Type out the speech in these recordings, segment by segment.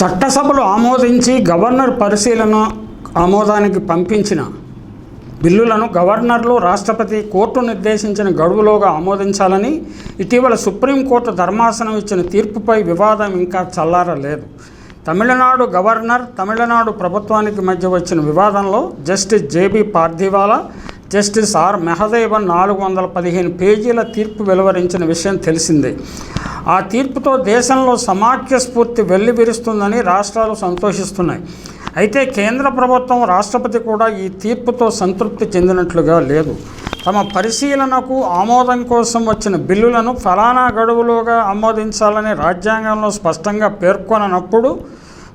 చట్టసభలు ఆమోదించి గవర్నర్ పరిశీలన ఆమోదానికి పంపించిన బిల్లులను గవర్నర్లు రాష్ట్రపతి కోర్టు నిర్దేశించిన గడువులోగా ఆమోదించాలని ఇటీవల సుప్రీంకోర్టు ధర్మాసనం ఇచ్చిన తీర్పుపై వివాదం ఇంకా చల్లారలేదు. తమిళనాడు గవర్నర్ తమిళనాడు ప్రభుత్వానికి మధ్య వచ్చిన వివాదంలో justice JB Pardiwala justice R Mahadevan నాలుగు వందల పదిహేను పేజీల తీర్పు వెలువరించిన విషయం తెలిసిందే. ఆ తీర్పుతో దేశంలో సమాఖ్య స్ఫూర్తి వెల్లివిరుస్తుందని రాష్ట్రాలు సంతోషిస్తున్నాయి. అయితే కేంద్ర ప్రభుత్వం రాష్ట్రపతి కూడా ఈ తీర్పుతో సంతృప్తి చెందినట్లుగా లేదు. తమ పరిశీలనకు ఆమోదం కోసం వచ్చిన బిల్లులను ఫలానా గడువులోగా ఆమోదించాలని రాజ్యాంగంలో స్పష్టంగా పేర్కొననప్పుడు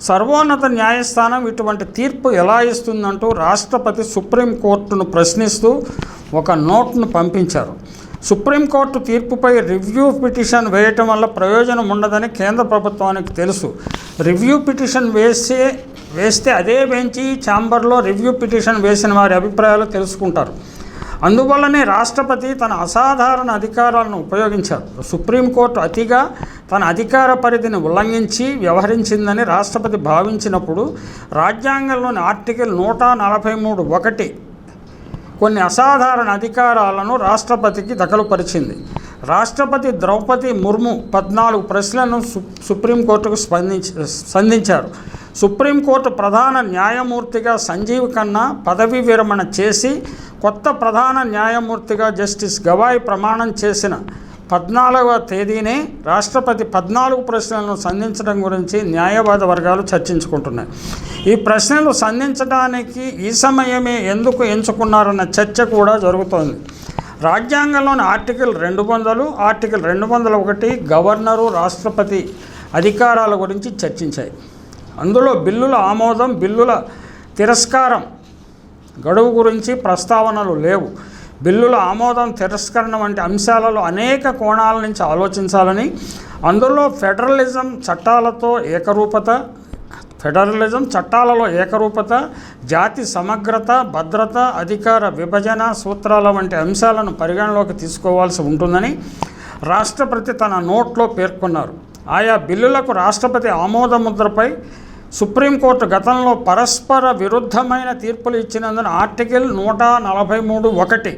సర్వోన్నత న్యాయస్థానం ఇటువంటి తీర్పు ఎలా ఇస్తుందంటూ రాష్ట్రపతి సుప్రీంకోర్టును ప్రశ్నిస్తూ ఒక నోట్ను పంపించారు. సుప్రీంకోర్టు తీర్పుపై రివ్యూ పిటిషన్ వేయటం వల్ల ప్రయోజనం ఉండదని కేంద్ర ప్రభుత్వానికి తెలుసు. రివ్యూ పిటిషన్ వేసే వేస్తే అదే బెంచి ఛాంబర్లో రివ్యూ పిటిషన్ వేసిన వారి అభిప్రాయాలు తెలుసుకుంటారు. అందువల్లనే రాష్ట్రపతి తన అసాధారణ అధికారాలను ఉపయోగించారు. సుప్రీంకోర్టు అతిగా తన అధికార పరిధిని ఉల్లంఘించి వ్యవహరించిందని రాష్ట్రపతి భావించినప్పుడు రాజ్యాంగంలోని ఆర్టికల్ నూట నలభై మూడు ఒకటి కొన్ని అసాధారణ అధికారాలను రాష్ట్రపతికి దఖలుపరిచింది. రాష్ట్రపతి ద్రౌపది ముర్ము పద్నాలుగు ప్రశ్నలను సు సుప్రీంకోర్టుకు స్పందించి సంధించారు సుప్రీంకోర్టు ప్రధాన న్యాయమూర్తిగా సంజీవ్ ఖన్నా పదవీ విరమణ చేసి కొత్త ప్రధాన న్యాయమూర్తిగా జస్టిస్ గవాయ్ ప్రమాణం చేసిన పద్నాలుగవ తేదీనే రాష్ట్రపతి పద్నాలుగు ప్రశ్నలను సంధించడం గురించి న్యాయవాద వర్గాలు చర్చించుకుంటున్నాయి. ఈ ప్రశ్నలు సంధించడానికి ఈ సమయమే ఎందుకు ఎంచుకున్నారన్న చర్చ కూడా జరుగుతోంది. రాజ్యాంగంలోని ఆర్టికల్ రెండు వందలు ఆర్టికల్ రెండు వందల ఒకటి గవర్నరు రాష్ట్రపతి అధికారాల గురించి చర్చించాయి. అందులో బిల్లుల ఆమోదం బిల్లుల తిరస్కారం గడువు గురించి ప్రస్తావనలు లేవు. బిల్లుల ఆమోదం తిరస్కరణ వంటి అంశాలలో అనేక కోణాల నుంచి ఆలోచించాలని అందులో ఫెడరలిజం చట్టాలతో ఏకరూపత ఫెడరలిజం చట్టాలలో ఏకరూపత జాతి సమగ్రత భద్రత అధికార విభజన సూత్రాల వంటి అంశాలను పరిగణలోకి తీసుకోవాల్సి ఉంటుందని రాష్ట్రపతి తన నోట్లో పేర్కొన్నారు. ఆయా బిల్లులకు రాష్ట్రపతి ఆమోద ముద్రపై సుప్రీంకోర్టు గతంలో పరస్పర విరుద్ధమైన తీర్పులు ఇచ్చినందున ఆర్టికల్ నూట నలభై మూడు ఒకటి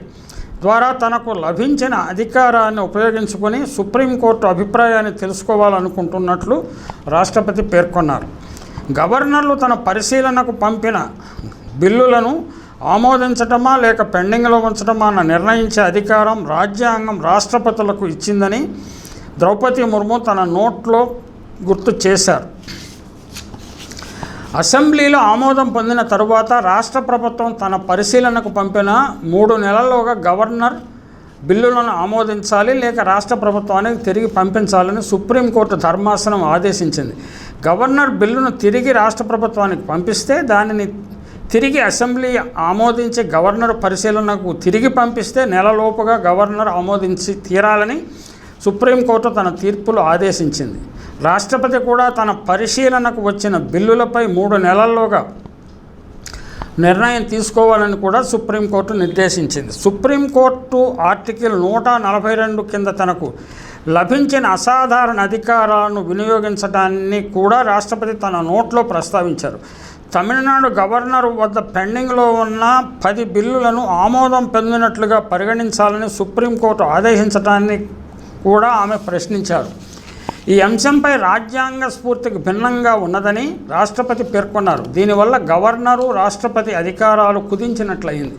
ద్వారా తనకు లభించిన అధికారాన్ని ఉపయోగించుకొని సుప్రీంకోర్టు అభిప్రాయాన్ని తెలుసుకోవాలనుకుంటున్నట్లు రాష్ట్రపతి పేర్కొన్నారు. గవర్నర్లు తన పరిశీలనకు పంపిన బిల్లులను ఆమోదించటమా లేక పెండింగ్లో ఉంచటమా అన్న నిర్ణయించే అధికారం రాజ్యాంగం రాష్ట్రపతులకు ఇచ్చిందని ద్రౌపది ముర్ము తన నోట్లో గుర్తు చేశారు. అసెంబ్లీలో ఆమోదం పొందిన తరువాత రాష్ట్ర ప్రభుత్వం తన పరిశీలనకు పంపిన మూడు నెలల్లోగా గవర్నర్ బిల్లులను ఆమోదించాలి లేక రాష్ట్ర ప్రభుత్వానికి తిరిగి పంపించాలని సుప్రీంకోర్టు ధర్మాసనం ఆదేశించింది. గవర్నర్ బిల్లును తిరిగి రాష్ట్ర ప్రభుత్వానికి పంపిస్తే దానిని తిరిగి అసెంబ్లీ ఆమోదించి గవర్నర్ పరిశీలనకు తిరిగి పంపిస్తే నెలలోపుగా గవర్నర్ ఆమోదించి తీరాలని సుప్రీంకోర్టు తన తీర్పులు ఆదేశించింది. రాష్ట్రపతి కూడా తన పరిశీలనకు వచ్చిన బిల్లులపై మూడు నెలల్లోగా నిర్ణయం తీసుకోవాలని కూడా సుప్రీంకోర్టు నిర్దేశించింది. సుప్రీంకోర్టు ఆర్టికల్ నూట నలభై రెండు కింద తనకు లభించిన అసాధారణ అధికారాలను వినియోగించడాన్ని కూడా రాష్ట్రపతి తన నోట్లో ప్రస్తావించారు. తమిళనాడు గవర్నర్ వద్ద పెండింగ్లో ఉన్న పది బిల్లులను ఆమోదం పొందినట్లుగా పరిగణించాలని సుప్రీంకోర్టు ఆదేశించడాన్ని కూడా ఆమె ప్రశ్నించారు. ఈ అంశంపై రాజ్యాంగ స్ఫూర్తికి భిన్నంగా ఉన్నదని రాష్ట్రపతి పేర్కొన్నారు. దీనివల్ల గవర్నరు రాష్ట్రపతి అధికారాలు కుదించినట్లయింది.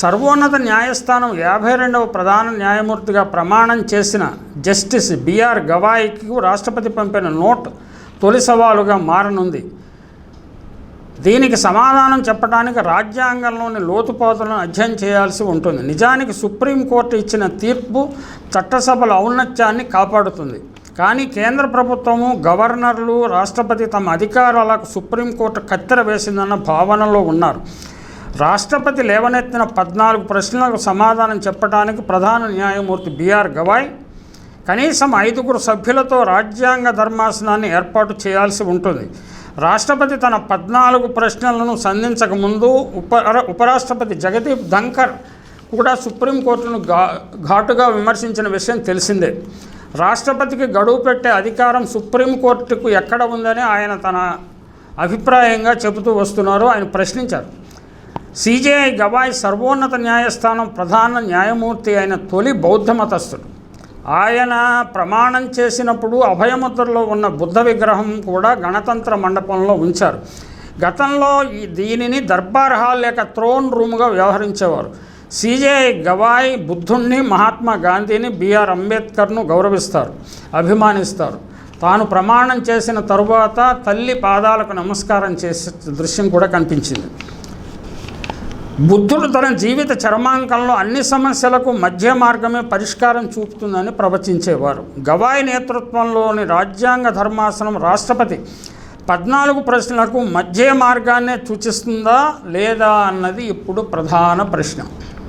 సర్వోన్నత న్యాయస్థానం యాభై రెండవ ప్రధాన న్యాయమూర్తిగా ప్రమాణం చేసిన జస్టిస్ బిఆర్ గవాయికు రాష్ట్రపతి పంపిన నోట్ తొలి సవాలుగా మారనుంది. దీనికి సమాధానం చెప్పడానికి రాజ్యాంగంలోని లోతుపాతులను అధ్యయనం చేయాల్సి ఉంటుంది. నిజానికి సుప్రీంకోర్టు ఇచ్చిన తీర్పు చట్టసభల ఔన్నత్యాన్ని కాపాడుతుంది. కానీ కేంద్ర ప్రభుత్వము గవర్నర్లు రాష్ట్రపతి తమ అధికారాలకు సుప్రీంకోర్టు కత్తెర వేసిందన్న భావనలో ఉన్నారు. రాష్ట్రపతి లేవనెత్తిన పద్నాలుగు ప్రశ్నలకు సమాధానం చెప్పడానికి ప్రధాన న్యాయమూర్తి బీఆర్ గవాయ్ కనీసం ఐదుగురు సభ్యులతో రాజ్యాంగ ధర్మాసనాన్ని ఏర్పాటు చేయాల్సి ఉంటుంది. రాష్ట్రపతి తన పద్నాలుగు ప్రశ్నలను సంధించక ముందు ఉప ఉపరాష్ట్రపతి జగదీప్ ధంకర్ కూడా సుప్రీంకోర్టును ఘా ఘాటుగా విమర్శించిన విషయం తెలిసిందే. రాష్ట్రపతికి గడువు పెట్టే అధికారం సుప్రీంకోర్టుకు ఎక్కడ ఉందని ఆయన తన అభిప్రాయంగా చెబుతూ వస్తున్నారు. ఆయన ప్రశ్నించారు. సిజేఐ గవాయ్ సర్వోన్నత న్యాయస్థానం ప్రధాన న్యాయమూర్తి అయిన తొలి బౌద్ధ మతస్థుడు. ఆయన ప్రమాణం చేసినప్పుడు అభయముద్రలో ఉన్న బుద్ధ విగ్రహం కూడా గణతంత్ర మండపంలో ఉంచారు. గతంలో ఈ దీనిని దర్బార్ హాల్ లేక థ్రోన్ రూమ్గా వ్యవహరించేవారు. సిజేఐ గవాయ్ బుద్ధుణ్ణి మహాత్మా గాంధీని బిఆర్ అంబేద్కర్ను గౌరవిస్తారు అభిమానిస్తారు. తాను ప్రమాణం చేసిన తరువాత తల్లి పాదాలకు నమస్కారం చేసే దృశ్యం కూడా కనిపించింది. బుద్ధుడు తన జీవిత చర్మాంకంలో అన్ని సమస్యలకు మధ్య మార్గమే పరిష్కారం చూపుతుందని ప్రవచించేవారు. గవాయ్ నేతృత్వంలోని రాజ్యాంగ ధర్మాసనం రాష్ట్రపతి పద్నాలుగు ప్రశ్నలకు మధ్య మార్గాన్నే సూచిస్తుందా లేదా అన్నది ఇప్పుడు ప్రధాన ప్రశ్న.